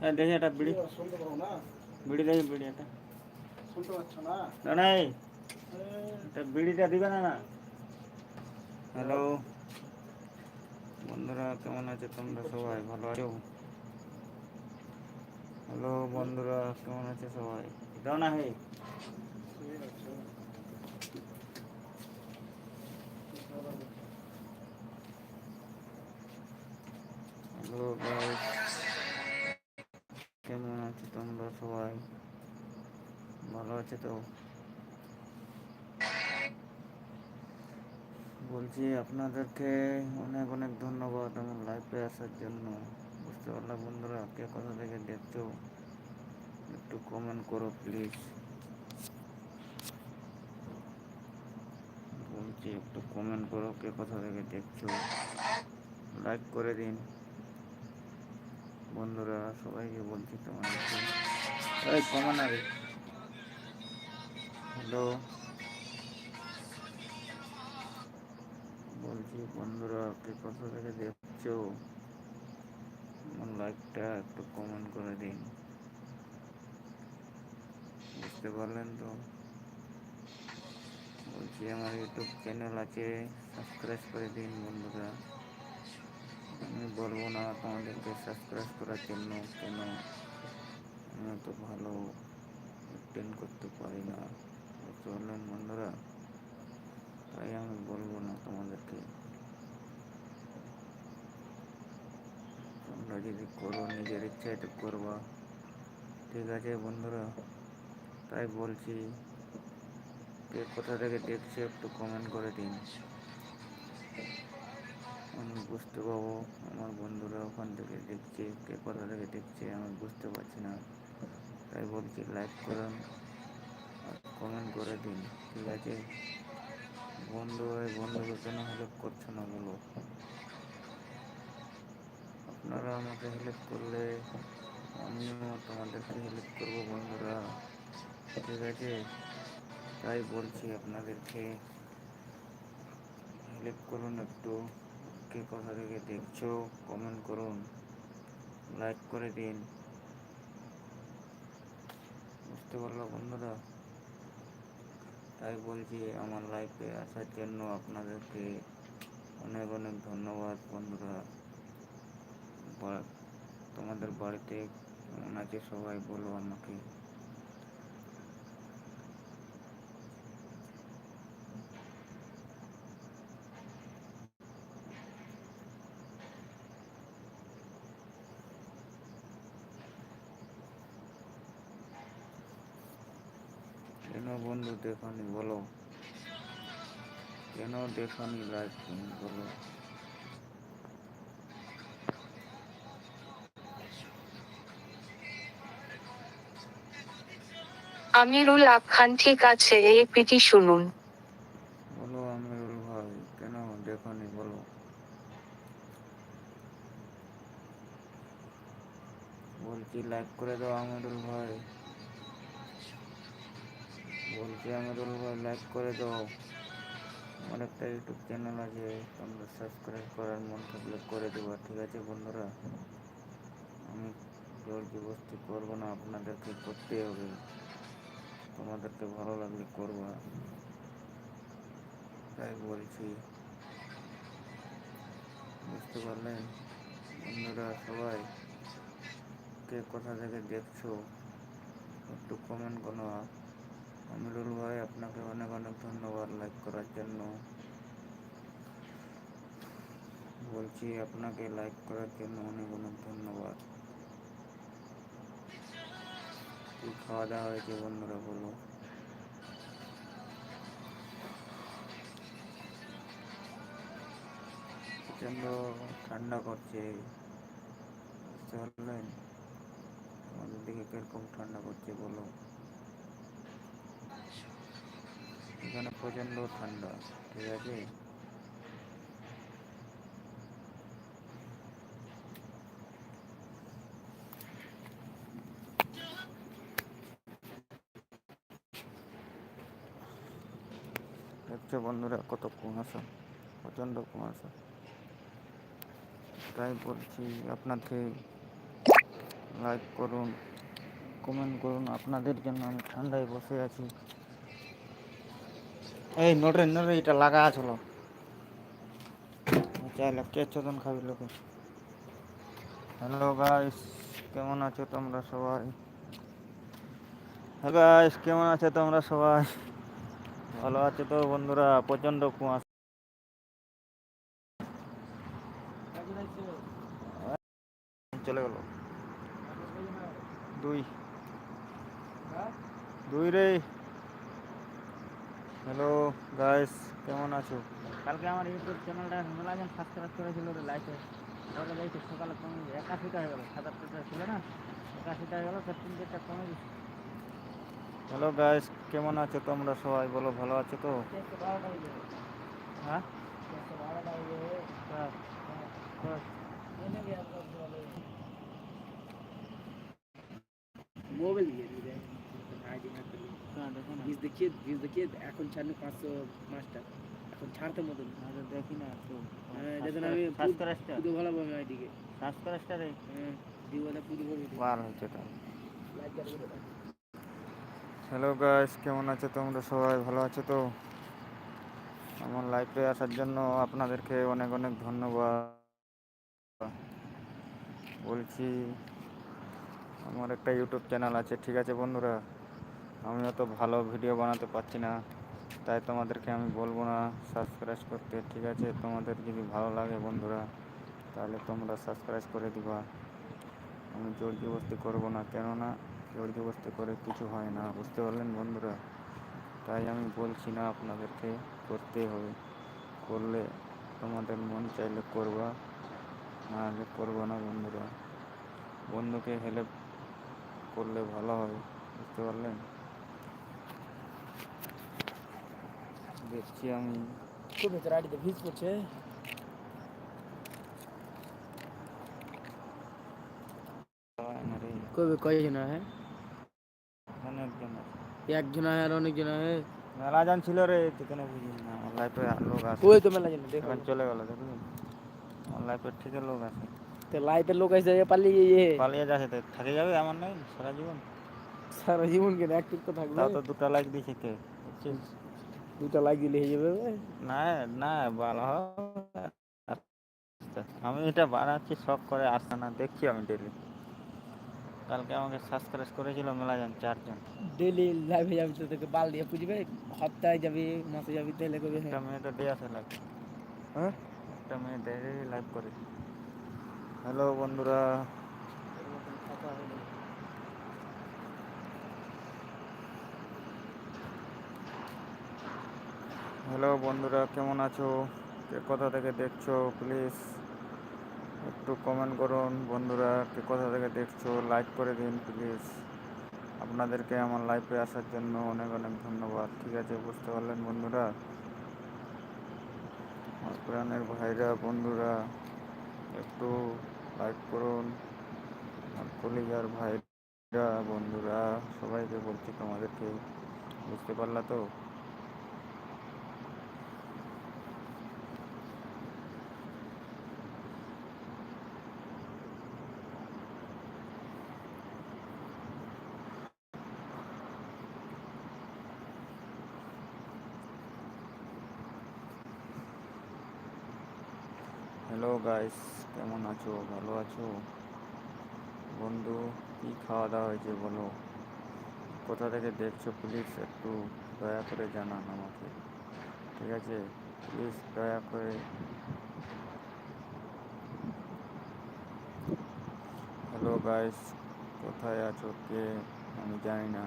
হ্যাঁ দেখি এটা বিড়ি। শুনতে পাবো না? বিড়ি দেখি বিড়ি এটা শুনতে পাচ্ছ না? না এটা বিড়িটা দিবে না না। হ্যালো। বন্ধুরা কেমন আছে তোমরা সবাই? ভালো আছো? হ্যালো বন্ধুরা কেমন আছে সবাই? দাও না হে। হ্যালো গাইস আছে তোমরা সবাই। ভালো আছে তো? বলছি আপনাদেরকে অনেক অনেক ধন্যবাদ আমার লাইফে আসার জন্য। বুঝতে পারলাম বন্ধুরা, কে কোথা থেকে দেখছ? একটু কমেন্ট করো প্লিজ বলছি একটু কমেন্ট করো, কে কোথা থেকে দেখছ? লাইক করে দিন। বন্ধুরা সবাইকে বলছি এই কমান আরে হ্যালো। বলছি বন্ধুরা কে কোথা থেকে দেখছ? আমার লাইকটা একটু কমেন্ট করে দিন। বুঝতে পারলেন তো? বলছি আমার ইউটিউব চ্যানেল আছে সাবস্ক্রাইব করে দিন বন্ধুরা। আমি বলব না তোমাদেরকে সাবস্ক্রাইব করার জন্য, কেন? আমি তো ভালো অ্যাটেন্ড করতে পারি না। পারলেন বন্ধুরা, তাই আমি বলব না তোমাদেরকে। তোমরা যদি করো, নিজের ইচ্ছায় তো করবা। ঠিক আছে বন্ধুরা, তাই বলছি, কে কোথা থেকে দেখছে একটু কমেন্ট করে দিন। আমি বুঝতে পারব, আমার বন্ধুরা ওখান থেকে দেখছে, কে কোথা থেকে দেখছে, আমি বুঝতে পারছি না। তাই বলছি লাইক করুন আর কমেন্ট করে দিন, ঠিক আছে? বন্ধু হয়ে বন্ধুকে কেন হেল্প করছ না বলো। আপনারা আমাকে হেল্প করলে আমিও তোমাদেরকে হেল্প করব বন্ধুরা, ঠিক আছে? তাই বলছি আপনাদেরকে হেল্প করুন একটু। কে কোথা থেকে দেখছ কমেন্ট করুন লাইক করে দিন। বুঝতে পারল বন্ধুরা? তাই বলছি, আমার লাইফে আসার জন্য আপনাদেরকে অনেক অনেক ধন্যবাদ বন্ধুরা। তোমাদের বাড়িতে কেমন আছে সবাই বলো আমাকে কেন বন্ধু দেখানি বলো? কেন দেখানি লাইভ তুমি বলো? আমিরুল আখান ঠিক আছে এই পিটি শুনুন। বলো আমিরুল ভাই কেন দেখানি বলো? বলছি লাইক করে দাও আমিরুল ভাই। বলছি আমিরুল ভাই লাইক করে দাও। আমার একটা ইউটিউব চ্যানেল আছে, তোমরা সাবস্ক্রাইব করার মন থাকলে করে দেবো, ঠিক আছে বন্ধুরা? আমি জোর জবস্তি করব না, আপনাদেরকে করতে হবে। তোমাদেরকে ভালো লাগলে করবা। তাই বলছি। বুঝতে পারলেন বন্ধুরা, সবাই কে কোথা থেকে দেখছ, একটু কমেন্ট করো আমিরুল ভাই, আপনাকে অনেক অনেক ধন্যবাদ লাইক করার জন্য। বলছি, আপনাকে লাইক করার জন্য অনেক অনেক ধন্যবাদ। কি খাওয়া দাওয়া হয়েছে বন্ধুরা, বলো? প্রচণ্ড ঠান্ডা করছে বুঝতে পারলেন? আমাদের দিকে কীরকম ঠান্ডা করছে বলো? এখানে প্রচণ্ড ঠান্ডা, ঠিক আছে? বন্ধুরা কত কুয়াশা, প্রচণ্ড কুয়াশা। তাই বলছি আপনাকে লাইক করুন কমেন্ট করুন, আপনাদের জন্য আমি ঠান্ডায় বসে আছি। এই নোটরে নোটরে এটা লাগা আছিল চাইলে কে চোদন খাবি, লোকে। হ্যালো গাইস কেমন আছো তোমরা সবাই? হ্যালো গাইস কেমন আছো তোমরা সবাই? ভালো আছো তো বন্ধুরা? প্রচণ্ড কুয়াশা। চলে গেল। দুই। দুই রে। হ্যালো গাইস কেমন আছো? কালকে আমার ইউটিউব চ্যানেলটা মেলাজন সাবস্ক্রাইব করেছিল রে লাইফে ওটা দেখছি সকালে কমে একাশিটা হয়ে গেল সাত আটটা ছিল না? একাশিটা হয়ে গেল তো তিন চারটা কমে গেছে হ্যালো গাইস কেমন আছো তোমরা সবাই? বলো, ভালো আছো তো? হ্যাঁ। মোবাইল দিয়ে হ্যাঁ, দেখো না ভিজ দেখিয়ে ভিজ দেখিয়ে এখন ছাড়লে পাঁচশো মাস্টার। এখন ছাড়তে মতন। আরে দেখি না হ্যাঁ দেখুন আমি সাবস্ক্রাইবটা পুজো ভালো পাবো আইডিকে সাবস্ক্রাইবটা রে হ্যাঁ দিওয়ালা বার হচ্ছে হ্যালো গাইস কেমন আছো তোমরা? সবাই ভালো আছো তো? আমার লাইফে আসার জন্য আপনাদেরকে অনেক অনেক ধন্যবাদ। বলছি আমার একটা ইউটিউব চ্যানেল আছে ঠিক আছে বন্ধুরা? আমি অত ভালো ভিডিও বানাতে পারছি না। তাই তোমাদেরকে আমি বলব না সাবস্ক্রাইব করতে, ঠিক আছে? তোমাদের যদি ভালো লাগে বন্ধুরা, তাহলে তোমরা সাবস্ক্রাইব করে দিবা। আমি জোর জবস্তি করব না, কেননা জোর জবস্তি করে কিছু হয় না, বুঝতে পারলেন বন্ধুরা? তাই আমি বলছি না আপনাদেরকে, করতে হবে। করলে তোমাদের মন চাইলে করবা না হলে করব না বন্ধুরা। বন্ধুকে হেল্প করলে ভালো হবে বুঝতে পারলেন? দেখছি আমি খুব ভেতরে আইডিতে ভিজ করছে হয় না রে কবে কয়জন হ্যাঁ এখানে একজন আছে একজন হয় আর অনেকজন হয় মেলা জন ছিল রে সেখানে বুঝি না আমার লাইফে লোক আছে ওই তো মেলা জন দেখো এখন চলে গেল দেখুন আমার লাইফের থেকে লোক আছে তো লাইফের লোক এসে পালিয়ে গিয়ে পালিয়ে যাচ্ছে তো থাকে যাবে এমন নাই সারা জীবন সারা জীবন কেন একটু তো থাকবে তাও তো দুটা লাইক দিয়েছে কে বুঝছিস? দুটা লাইক দিলে হয়ে যাবে না না ভালো হবে। আমি এটা বানাচ্ছি শখ করে আসছে না দেখছি আমি ডেলি কালকে আমাকে সাবস্ক্রাইব করেছিল মেলাজন চারজন। ডেলি লাইভে যাবি তো তোকে বাল দিয়ে পুজবে সপ্তাহে যাবি মাসে যাবি তাহলে কবে একটা মেয়ে তো দিয়ে আসে হ্যাঁ? একটা মেয়ে ডেলি লাইভ করে। হ্যালো বন্ধুরা। হ্যালো বন্ধুরা, কেমন আছো? কে কোথা থেকে দেখছ? প্লিজ একটু কমেন্ট করুন। বন্ধুরা, কে কোথা থেকে দেখছ? লাইক করে দিন, প্লিজ। আপনাদেরকে আমার লাইফে আসার জন্য অনেক অনেক ধন্যবাদ। ঠিক আছে, বুঝতে পারলেন বন্ধুরা? আমার প্রাণের ভাইরা, বন্ধুরা, একটু লাইক করুন। আর কলিজার ভাইরা, বন্ধুরা, সবাইকে বলছি তোমাদেরকে, বুঝতে পারলা তো? হ্যালো গাইস কেমন আছো? ভালো আছো? বন্ধু, কী খাওয়া দাওয়া হয়েছে বলো? কোথা থেকে দেখছ? প্লিজ একটু দয়া করে জানান আমাকে। ঠিক আছে? প্লিজ দয়া করে। হ্যালো গাইস কোথায় আছো? কে? আমি জানি না।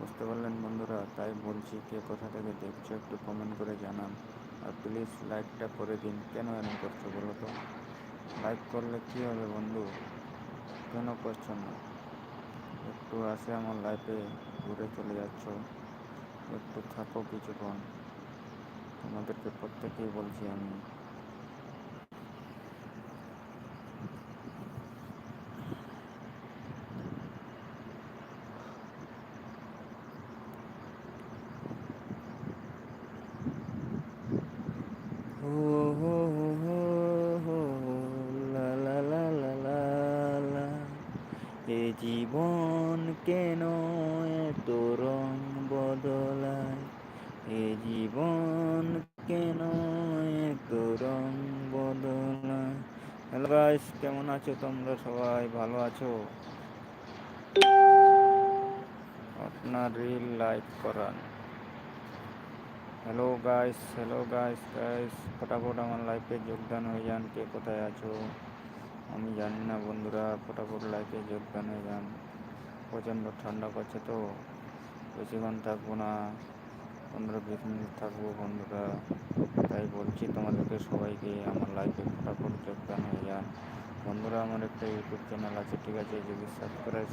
বুঝতে পারলেন বন্ধুরা? তাই বলছি, কে কোথা থেকে দেখছ? একটু কমেন্ট করে জানান। আর প্লিজ লাইকটা করে দিন। কেন এমন করছ বলো তো? লাইক করলে কী হবে বন্ধু? কেন করছ না? একটু আসে আমার লাইফে ঘুরে চলে যাচ্ছ। একটু থাকো কিছুক্ষণ। তোমাদেরকে প্রত্যেকেই বলছি আমি হো হো হো হো লা লা লা লা লা লা এ জীবন কেন এত রং বদলায়? এ জীবন কেন এত রং বদলায়? হ্যালো গাইস কেমন আছো তোমরা সবাই? ভালো আছো? আপনার রিল লাইক করান। Hello guys hello guys guys ফটাফট আমার লাইফে যোগদান হয়ে যান। কে কোথায় আছো? আমি জানি না বন্ধুরা, ফটাফট লাইফে যোগদান হয়ে যান প্রচণ্ড ঠান্ডা করছে তো। বেশিক্ষণ থাকব না। পনেরো বিশ মিনিট থাকব বন্ধুরা। তাই বলছি তোমাদেরকে সবাইকে, আমার লাইফে ফটাফট যোগদান হয়ে যান বন্ধুরা, আমার একটা ইউটিউব চ্যানেল আছে, ঠিক আছে? যদি সাবস্ক্রাইব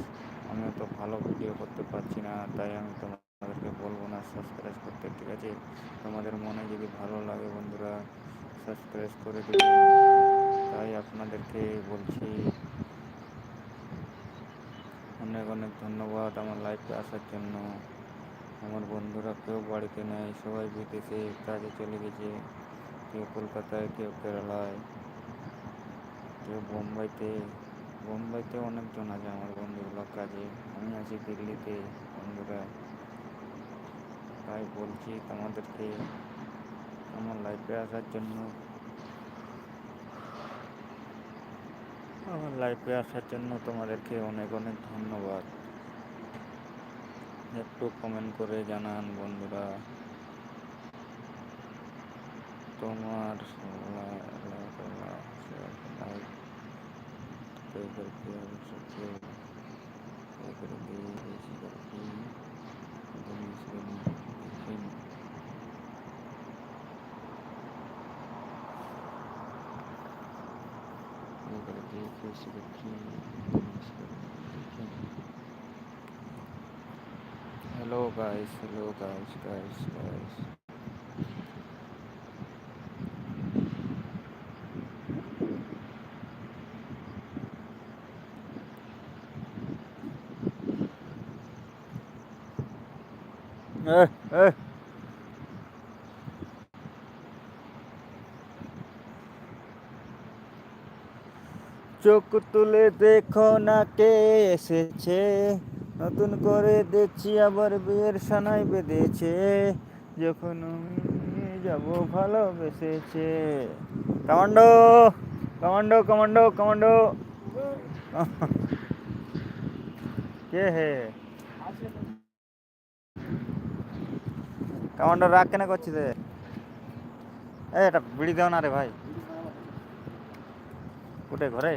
আমিও তো ভালো ভিডিও করতে পারছি না, তাই আমি তোমাদেরকে বলব না সাবস্ক্রাইব করতে, ঠিক আছে? তোমাদের মনে যদি ভালো লাগে বন্ধুরা সাবস্ক্রাইব করে দেবেন তাই আপনাদেরকে বলছি, অনেক অনেক ধন্যবাদ আমার লাইফে আসার জন্য। আমার বন্ধুরা কেউ বাড়িতে নেই, সবাই বিদেশে কাজে চলে গেছে, কেউ কলকাতায়, কেউ কেরালায়, কেউ বোম্বাইতে। বোম্বাইতে অনেকজন আছে আমার বন্ধুগুলো কাজে, আমি আছি দিল্লিতে বন্ধুরা। তাই বলছি তোমাদেরকে, আমার লাইফে আসার জন্য আমার লাইফে আসার জন্য তোমাদেরকে অনেক অনেক ধন্যবাদ। একটু কমেন্ট করে জানান বন্ধুরা। তোমার Hello guys, hello guys, guys, guys. Eh, eh. চোখ তুলে দেখো না কে এসেছে। নতুন করে দেখছি আবার বিয়ের সানাই বেঁধেছে। যখন যাব ভালোবেসেছে। Commando commando commando commando. কে হে? কমান্ডো রাগ কেন করছিস এটা বিড়ি দেও না রে ভাই। কোটে ঘরে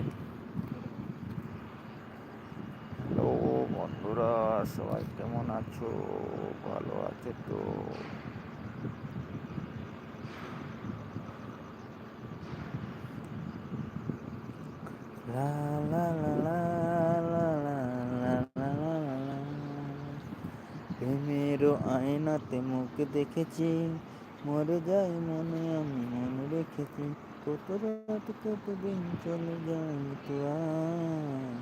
হ্যালো বন্ধুরা সবাই কেমন আছো ভালো আছে তো লা লা লা লা লা লা লা লা লা লা লা। প্রেমেরও আয়নাতে মুখ দেখেছি মরে যাই মনে আমি মনে রেখেছি কত রাত কত দিন চলে যায় তো আর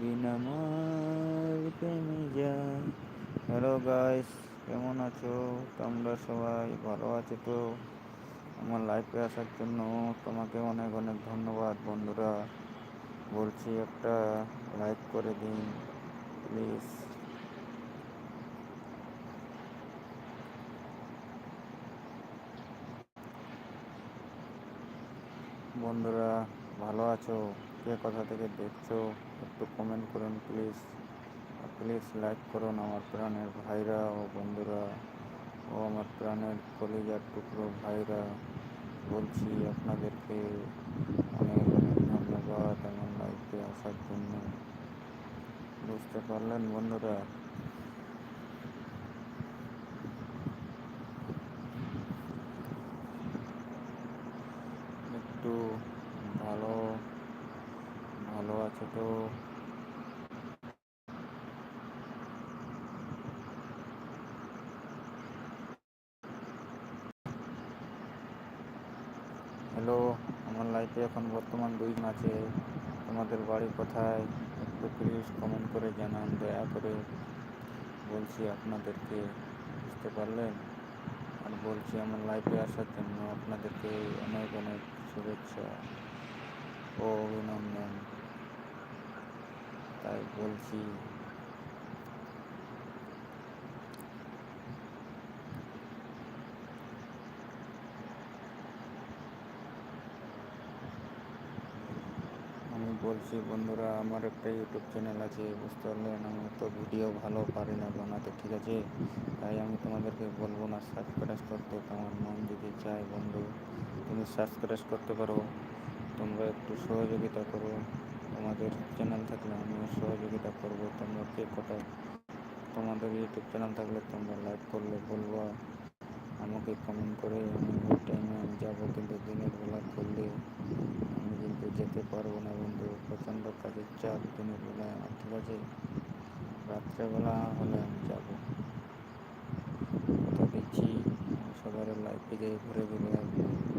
বিনা মার প্রেমে যায় হ্যালো গাইস কেমন আছো? তোমরা সবাই ভালো আছো? তো আমার লাইফে আসার জন্য তোমাকে অনেক অনেক ধন্যবাদ বন্ধুরা। বলছি একটা লাইক করে দিন প্লিজ বন্ধুরা, ভালো আছো? কে কোথা থেকে দেখছ? একটু কমেন্ট করুন প্লিজ প্লিজ লাইক করুন আমার প্রাণের ভাইরা ও বন্ধুরা। ও আমার প্রাণের কলিজার টুকরো ভাইরা, বলছি আপনাদেরকে অনেক অনেক ধন্যবাদ আমার লাইফে আসার জন্য। বুঝতে পারলেন বন্ধুরা একটু ভালো ভালো আছে তো হ্যালো, আমার লাইফে এখন বর্তমান দুইজন আছে। তোমাদের বাড়ি কোথায়? একটু প্লিজ কমেন্ট করে জানান, দয়া করে বলছি আপনাদেরকে, বুঝতে পারলেন? আর বলছি আমার লাইফে আসার জন্য আপনাদেরকে অনেক অনেক শুভেচ্ছা ও অভিনন্দন। তাই বলছি আমি বলছি, বন্ধুরা, আমার একটা ইউটিউব চ্যানেল আছে, বুঝতে পারলেন? আমি তো ভিডিও ভালো পারি না বানাতে, ঠিক আছে? তাই আমি তোমাদেরকে বলব না সাবস্ক্রাইব করতে। তোমার মন যদি চায়, বন্ধু, তুমি সাবস্ক্রাইব করতে পারো। তোমরা একটু সহযোগিতা করো। তোমাদের চ্যানেল থাকলে আমিও সহযোগিতা করব। তোমরা কে কটা তোমাদের ইউটিউব চ্যানেল থাকলে তোমরা লাইক করলে বলব। আমাকে কমেন্ট করে, আমি ওই টাইমে আমি যাব, কিন্তু দিনের বেলা করলে কিন্তু যেতে পারব না, বন্ধু। প্রচণ্ড কাজের চাপ দিনের বেলায় আমার ঠিক আছে রাত্রেবেলা হলে আমি যাব। কথা দিচ্ছি সবার লাইফে যেয়ে ঘুরে ঘুরে আসব